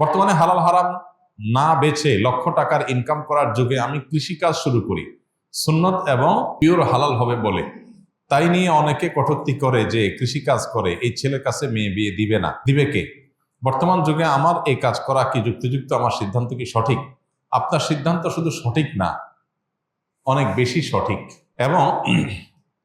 বর্তমানে হালাল হারাম না বেছে লক্ষ টাকার ইনকাম করার যুগে আমি কৃষিকাজ শুরু করি। সুন্নত এবং পিওর হালাল হবে বলে। তাই নিয়ে অনেকে কটূক্তি করে যে কৃষিকাজ করে, এই ছেলের কাছে মেয়ে বিয়ে দিবে না। দিবে কে? বর্তমান যুগে আমার এই কাজ করা কি যুক্তিযুক্ত? আমার সিদ্ধান্ত কি সঠিক? আপনার সিদ্ধান্ত শুধু সঠিক না, অনেক বেশি সঠিক। এবং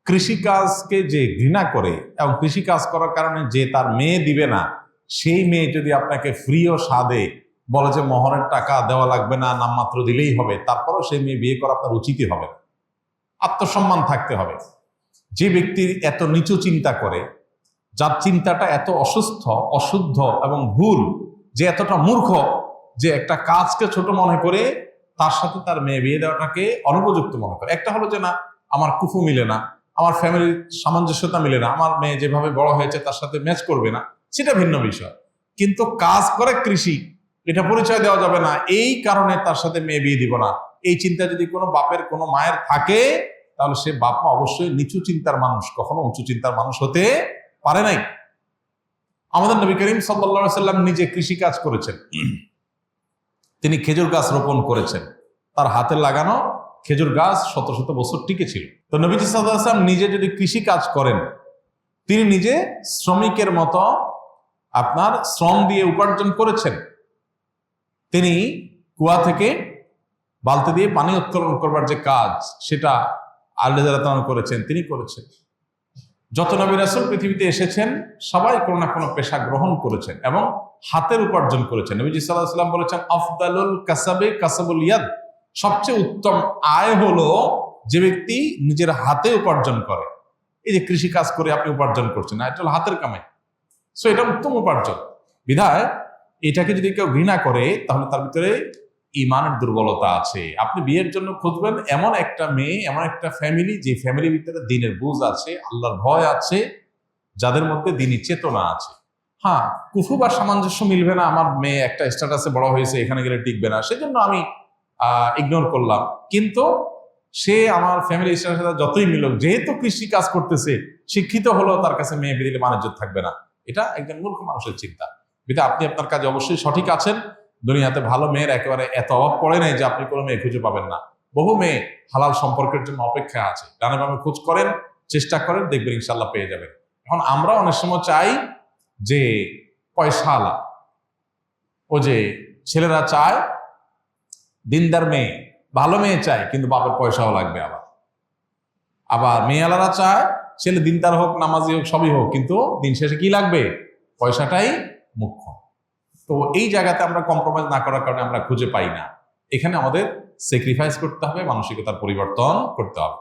কৃষিকাজকে যে ঘৃণা করে, এবং কৃষিকাজ করার কারণে যে তার মেয়ে দিবে না সেই মেয়ে যদি আপনাকে ফ্রি ও স্বাদে বলে যে মহরের টাকা দেওয়া লাগবে না, নামমাত্র দিলেই হবে, তারপরেও সেই মেয়ে বিয়ে করা আপনার উচিতই হবে আত্মসম্মান থাকতে হবে। যে ব্যক্তির এত নিচু চিন্তা করে, যার চিন্তাটা এত অসুস্থ, অশুদ্ধ এবং ভুল, যে এতটা মূর্খ, যে একটা কাজকে ছোট মনে করে তার সাথে তার মেয়ে বিয়ে দেওয়াটাকে অনুপযুক্ত মনে করে। একটা হলো যে না, আমার কুফু মিলে না, আমার ফ্যামিলির সামঞ্জস্যতা মিলে না, আমার মেয়ে যেভাবে বড় হয়েছে তার সাথে ম্যাচ করবে না। সেটা ভিন্ন বিষয়। কিন্তু কাজ করে কৃষি, এটা পরিচয় দেওয়া যাবে না। এই কারণে তার সাথে মেয়ে বিয়ে দিব না। এই চিন্তা যদি কোনো বাপের, কোনো মায়ের থাকে, তাহলে সে বাপ মা অবশ্যই নিচু চিন্তার মানুষ, কখনো উঁচু চিন্তার মানুষ হতে পারে নাই। আমাদের নবী করিম সাল্লা সাল্লাম নিজে কৃষি কাজ করেছেন। তিনি খেজুর গাছ রোপণ করেছেন। তার হাতে লাগানো খেজুর গাছ শত শত বছর টিকে ছিল। তো নবীজি সাল্লাম নিজে যদি কৃষি কাজ করেন, তিনি নিজে শ্রমিকের মতো আপনার শ্রম দিয়ে উপার্জন করেছেন। তিনি কুয়া থেকে বালতি দিয়ে পানি উত্তোলন করবার যে কাজ, সেটা আল্লাহ করেছেন, তিনি করেছেন। যত নবী রাসুল পৃথিবীতে এসেছেন, সবাই কোনো না কোনো পেশা গ্রহণ করেছেন এবং হাতের উপার্জন করেছেন। নবীজি সাল্লাহ সাল্লাম বলেছেন, আফদালুল কাসাবে কাসাবুল ইয়াদ। সবচেয়ে উত্তম আয় হলো যে ব্যক্তি নিজের হাতে উপার্জন করে। এই যে কৃষি কাজ করে আপনি উপার্জন করছেন এটা হলো হাতের কামাই। সো এটা উত্তম উপার্জন। বিধায়, এটাকে যদি কেউ ঘৃণা করে, তাহলে তার ভিতরে ইমানের দুর্বলতা আছে। আপনি বিয়ের জন্য খুঁজবেন এমন একটা মেয়ে, এমন একটা ফ্যামিলি যে ফ্যামিলির ভিতরে দিনের বুঝ আছে, আল্লাহর ভয় আছে, যাদের মধ্যে দিনই চেতনা আছে। হ্যাঁ কুফু বা সামঞ্জস্য মিলবে না, আমার মেয়ে একটা স্ট্যাটাসে বড় হয়েছে, এখানে গেলে টিকবে না। সেজন্য আমি ইগনোর করলাম। কিন্তু সে আমার ফ্যামিলি স্ট্যাটাসের সাথে যতই মিলুক, যেহেতু কৃষি কাজ করতেছে, শিক্ষিত হলেও তার কাছে মেয়ে বেরিয়ে বাণিজ্য থাকবে না। এটা একজন মূর্খ মানুষের চিন্তা। বিধা আপনি আপনার কাজে অবশ্যই সঠিক আছেন। দুনিয়াতে ভালো মেয়ের একেবারে এত অভাব পড়ে নাই যে আপনি কোনো মেয়ে খুঁজে পাবেন না। বহু মেয়ে হালাল সম্পর্কের জন্য অপেক্ষা আছে। ডানে বামে খোঁজ করেন, চেষ্টা করেন, দেখবেন ইনশাল্লাহ পেয়ে যাবেন। এখন আমরা অনেক সময় চাই যে পয়সা আলা। ও যে ছেলেরা চায়, দিনদার মেয়ে, ভালো মেয়ে চায়, কিন্তু বাপের পয়সাও লাগবে আবার। আবার মেয়েওয়ালারা চায় ছেলে দিনদার হোক, নামাজি হোক, সবই হোক, কিন্তু দিন শেষে কি লাগবে? পয়সাটাই মুখ্য। তো এই জায়গাতে আমরা কম্প্রোমাইজ না করার কারণে আমরা খুঁজে পাই না। এখানে আমাদের স্যাক্রিফাইস করতে হবে, মানসিকতার পরিবর্তন করতে হবে।